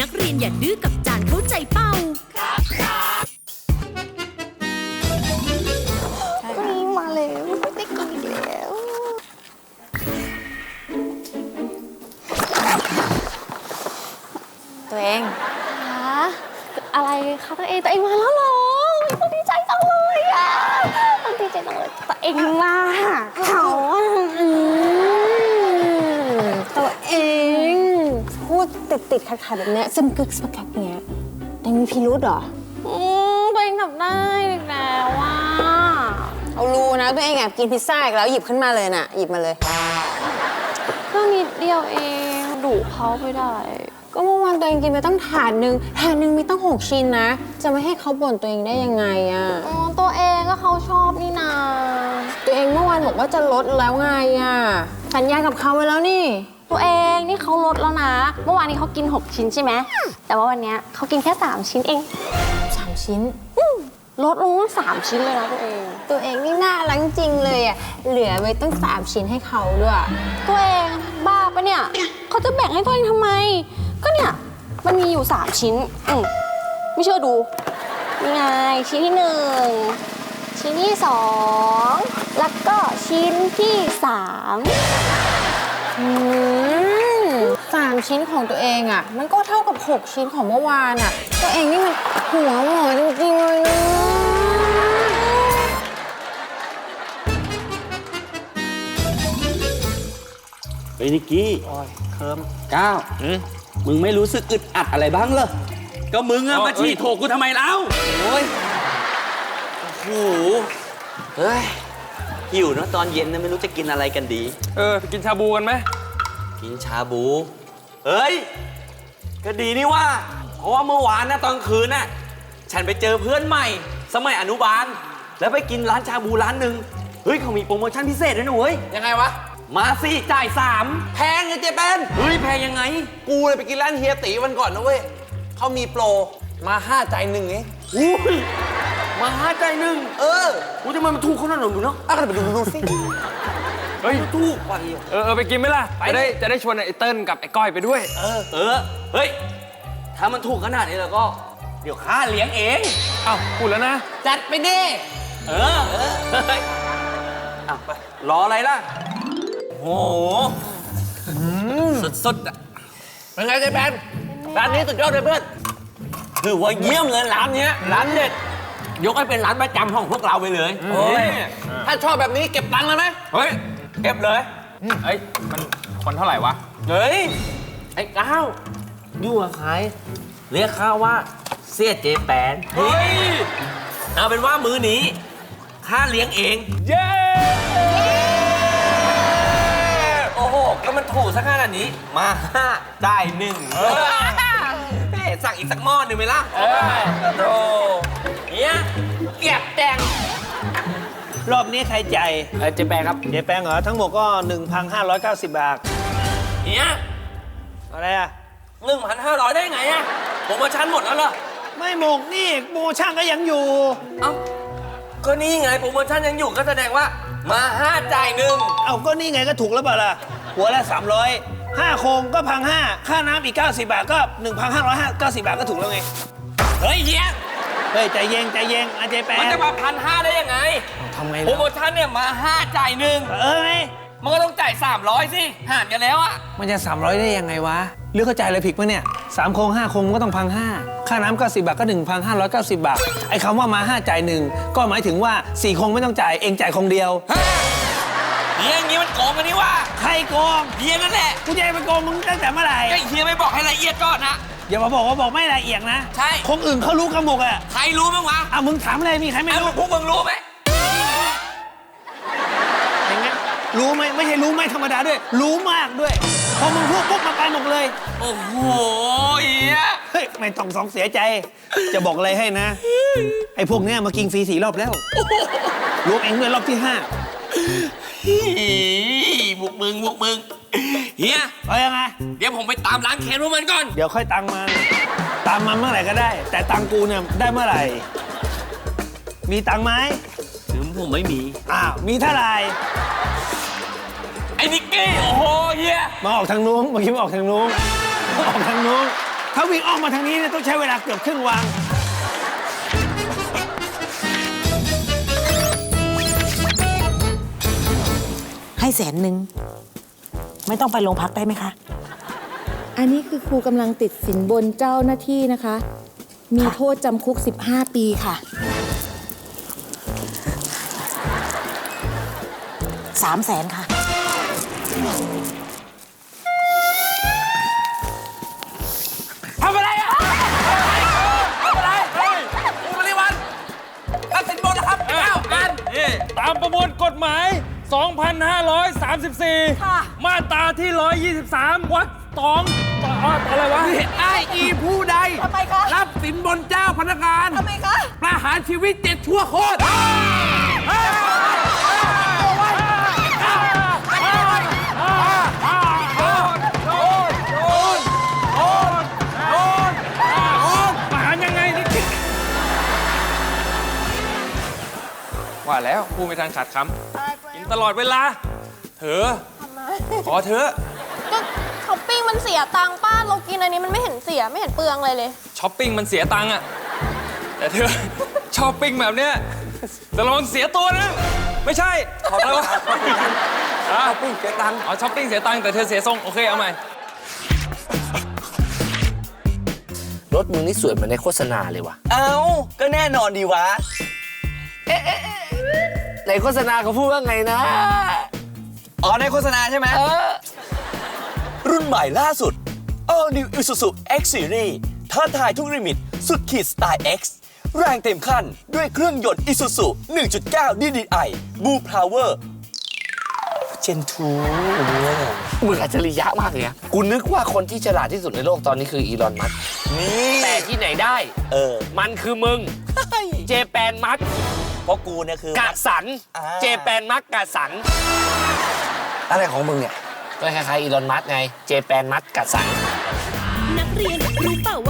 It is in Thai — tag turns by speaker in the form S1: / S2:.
S1: นักเรียนอย่าดื้อกับจานเข้าใจเป้า
S2: นี่มาแล้วได้กินอีกแล้ว
S3: ตัวเอง
S2: คะอะไรคะตัวเองตัวเองมาแล้วเหรออุ๊ยดีใจจังเลยอะดีใจจังเลยตัวเองมาหาเขาอะอืมตัวเองพูด ติดติดๆขัดขัดๆแบบเนี้ยซึมกึกสกักเนี้ยแต่มีพิรุธเหรอ อืมตัวเองทำได้อีกแล้วว่า
S3: เอารู้นะตัวเองแอบกินพิซซ่าอีกแล้วหยิบขึ้นมาเลยน่ะ หยิบมาเลย
S2: ก็นิดเดียวเองดุเขาไม่ได้
S3: ก็เมื่อวานตัวเองกินไปตั้งถาดหนึ่งถาดหนึ่งมีตั้งหกชิ้นนะ จะไม่ให้เขาบ่นตัวเองได้ยังไงอะ
S2: อ๋อตัวเองก็เขาชอบนี่นา
S3: ตัวเองเมื่อวานบอกว่าจะลดแล้วไงอะสัญญากับเขาไว้แล้วนี่
S2: ตัวเองนี่เขาลดแล้วนะ เมื่อวานนี้เขากิน 6 ชิ้นใช่ไหม แต่ว่าวันเนี้ยเขากินแค่ 3 ชิ้นเอง
S3: สามชิ้น
S2: ลดลงตั้งสามชิ้นเลยนะตัวเอง
S3: ตัวเองนี่น่ารักจริงเลยอะเหลือไว้ตั้งสามชิ้นให้เขาด้วย
S2: ตัวเองบ้าปะเนี่ยเขาจะแบ่งให้ตัวเองทำไม ก็เนี่ยมันมีอยู่ 3 ชิ้นอืมไม่เชื่อดูนี่ไงชิ้นที่หนึ่งชิ้นที่สองแล้วก็ชิ้นที่สาม
S3: อืมสามชิ้นของตัวเองอะมันก็เท่ากับหกชิ้นของเมื่อวานอะตัวเองนี่มันหัวหมอจริงๆเลยนะ
S4: เฮ้ยนิกกี้เคิมก้าวมึงไม่รู้สึกอึดอัดอะไรบ้างเหรอ ก็มึงอะมาฉี่โถกูทำไมเล่าโอ้ยโอ้โหเฮ้ย หิวเนอะตอนเย็นนะไม่รู้จะกินอะไรกันดี
S5: เออไปกินชาบูกันไหม
S4: กินชาบู เฮ้ย ก็ดีนี่ว่า เพราะว่าเมื่อวานนะตอนคืนน่ะ ฉันไปเจอเพื่อนใหม่ สมัยอนุบาล แล้วไปกินร้านชาบูร้านหนึ่งเฮ้ยเขามีโปรโมชั่นพิเศษด้วยนะเว้ย
S6: ยังไงวะ
S4: มาสิจ่ายสาม
S6: แพงเลยเจ๊แปน
S4: เฮ้ยแพงยังไง
S6: กูเลยไปกินร้านเฮียตีวันก่อนนะเว้ยเขามีโปรมาห้าใจายหนึ่งเอง
S4: อุ้ย มาห้าใจหนึ่ง
S6: เออ
S4: กูจะมาถูกเขาหน่อยหนูเนาะ
S6: อะก็ไปดูดูสิ
S5: เฮ้ย
S4: ถูกไป
S5: เออเออไปกินไหมล่ะจะได้จะได้ชวนไอ้เติ้ลกับไอ้ก้อยไปด้วย
S4: เออเฮ้ยถ้ามันถูกขนาดนี้แล้วก็ เดี๋ยวข้าเลี้ยงเอง
S5: เอ้าพูดแล้วนะ
S6: จัดไปดิ
S4: เออเฮ้ยอะไปรออะไรล่ะโอ้โหสุดๆอะ
S6: เป็นไงเจ๊แปนร้านนี้สุดยอดเลยเพื่อน
S4: ถือว่าเยี่ยมเลยร้านเนี้ยร้านเด็ด ยกให้เป็นร้านประจำของพวกเราไปเลย
S6: โอ้ยถ้าชอบแบบนี้เก็บตังค์เลยไหม
S4: เฮ้ยเก็บเลย
S5: เอ้ยมันคนเท่าไหร่วะ
S4: เฮ้ยไอ้ก้าวอยู่กับใครเรียกข้าว่าเสียเจแปนเฮ้ยเอาเป็นว่ามือนี้ข้าเลี้ยงเอง
S5: เย้
S4: โอ้โหก็มันถูกสักขนาดนี้มาห้าได้หนึ่งเฮ้ยสั่งอีกสักหม้อหนึ่งไหมล่ะ
S5: เออ
S4: โธ่ เนี่ยเก็บแดง
S7: รอบนี้ใครจ่าย
S5: เออเจ๊แปงครับ
S7: เจ๊แปงเหรอ ทั้งหมดก็ 1,590 บาท
S4: เนี่ย
S7: อะไรอะ
S4: หนึ่งพันห้าร้อยได้ไงอะโปรโมชั่นหมดแล้วเหรอ
S7: ไม่หมกนี่โปรโมชั่นก็ยังอยู่
S4: เอ้า ก็นี่ไงโปรโมชั่นยังอยู่ก็แสดงว่า มาห้าจ่ายหนึ่ง
S7: เอาก็นี่ไงก็ถูกแล้วเปล่าล่ะ หัวละ 300 5โครงก็พังห้าค่าน้ำอีก 90 บาทก็ 1,590 บาทก็ถูกแล้วไง
S4: เฮ้ยเฮีย
S7: เฮ้ยใจเย็นใจเย็นอาเจ๊แป
S4: มัน
S7: ง
S4: จะมาพันห้าได้ยังไง
S7: ทำไง
S4: โปร
S7: ล่ะ
S4: โมชั่นเนี่ยมาห้าจ่ายหนึ่ง
S7: เออไง
S4: มันก็ต้องจ่ายสามร้อยสิหารกันแล้วอะ
S7: มันจะ 300 ได้ยังไงวะหรือเข้าใจอะไรผิดปะเนี่ยสามโครงห้าโครงก็ต้องพังห้าค่าน้ำ90บาทก็1,590บาท ไอ้คำว่ามาห้าจ่ายหนึ่งก็หมายถึงว่าสี่โครงไม่ต้องจ่ายเองจ่ายโครงเดียว
S4: เฮียอย่างนี้มันโกงกันนี่ว่า
S7: ใครโกง
S4: เฮียนั่นแหละ
S7: กูจะไปโกงมึงตั้งแต่เมื่อไหร่
S4: ไอ้เฮียไม่บอกให้ละเอียดก่อนนะ
S7: อย่ามาบอกว่าบอกไม่ละเอียดนะ
S4: ใช่
S7: คงอื่นเขารู้กันหมดอะ
S4: ใครรู้บ้างวะ
S7: อะมึงถามอะไรมีใครไม่
S4: ไอ้
S7: รู้
S4: พวกมึงรู้ไหม
S7: เห็นไหมรู้ไหมไม่ใช่รู้ไม่ธรรมดาด้วย รู้มากด้วย พอมึงพูดปุ๊บมาไปหมดเลย
S4: โอ้โหเฮีย
S7: เฮ้ย ไม่ต้องสองเสียใจ จะบอกอะไรให้นะ ไอ้พวกเนี้ยมากินฟรีสี่รอบแล้ว รวมเองด้วยรอบที่ห้า
S4: ฮีบุกมึงบุกมึง เฮีย
S7: เอายังไง
S4: เดี๋ยวผมไปตามล้างแค้นพวกมันก่อน
S7: เดี๋ยวค่อยตังค์มัน ตามมันเมื่อไหร่ก็ได้ แต่ตังค์กูเนี่ยได้เมื่อไหร่ มีตังค์ไหม
S4: ถึงผมไม่มี
S7: อ้าวมีเท่าไหร่
S4: ไอ้นิกกี้ โอ้โหเฮีย
S7: มาออกทางนู้นเมื่อกี้มาออกทางนู้นมาออกทางนู้นถ้าวิ่งออกมาทางนี้เนี่ยต้องใช้เวลาเกือบครึ่งวัน
S8: ให้แสนหนึ่ง ไม่ต้องไปโรงพักได้ไหมคะ
S9: อันนี้คือครูกำลังติดสินบนเจ้าหน้าที่นะคะ มีโทษจำคุก 15 ปีค่ะ
S8: สามแสนค่ะ
S6: ทำอะไรอะทำอะไรเฮ้ยคุณบริวันตัดสินบนแล้วครับเก้าอัน
S5: นี่ตามประมวลกฎหมาย 2,534 มาตราที่ 123วรรคสองต่ออะอะไรวะ
S6: ไอ้อีผู้ใด
S8: ทำไมคะ
S6: รับสินบนเจ้าพนักงาน
S8: ทำไมคะ
S6: ประหารชีวิตเจ็ดชั่วโคตร
S5: ประหารยังไงนี่ว่าแล้วพูดไม่ทันขาดคำ กินตลอดเวลา เถอะขอเถอะ
S2: ก็ช้อปปิ้งมันเสียตังค์ป้าเรากินอันนี้มันไม่เห็นเสียไม่เห็นเปลืองอะไรเลย
S5: ช้อปปิ้งมันเสียตังค์อะแต่เธอช้อปปิ้งแบบเนี้ยจะลองเสียตัวนะ ไม่ใช่ขอโทษช้อปปิ้งเสียตังค์อ๋อช้อปปิ้งเสียตังค์แต่เธอเสียทรงโอเคเอาใหม่
S6: รถมึงนี่สวยเหมือนในโฆษณาเลยว่ะ
S4: เอ้า ก็แน่นอนดีวะ
S6: ในโฆษณาเขาพูดว่าไงนะ
S4: อ๋อในโฆษณาใช่ไหมรุ่นใหม่ล่าสุด All New Isuzu X Series ท้าทายทุกลิมิต สุดขีดสไตล์ X แรงเต็มขั้นด้วยเครื่องยนต์ Isuzu 1.9 DDI Blue Power Gen 2
S6: มึงอัจฉริยะมากเลยอะกูนึกว่าคนที่ฉลาดที่สุดในโลกตอนนี้คืออีลอน มัสก์
S4: นี่
S6: แต่ที่ไหนได้
S4: เออ
S6: มันคือมึงเจแปนมัสก์
S4: เพราะกูเนี่ยคือกะ
S6: สัน
S4: อ่า
S6: เจแปนมัสก์กะสัน อะไรของมึงเนี่ย ก็คล้ายๆอีลอนมัสก์ไง เจแปนมัสก์กะสัน
S1: นักเรียนรู้เปล่าว่า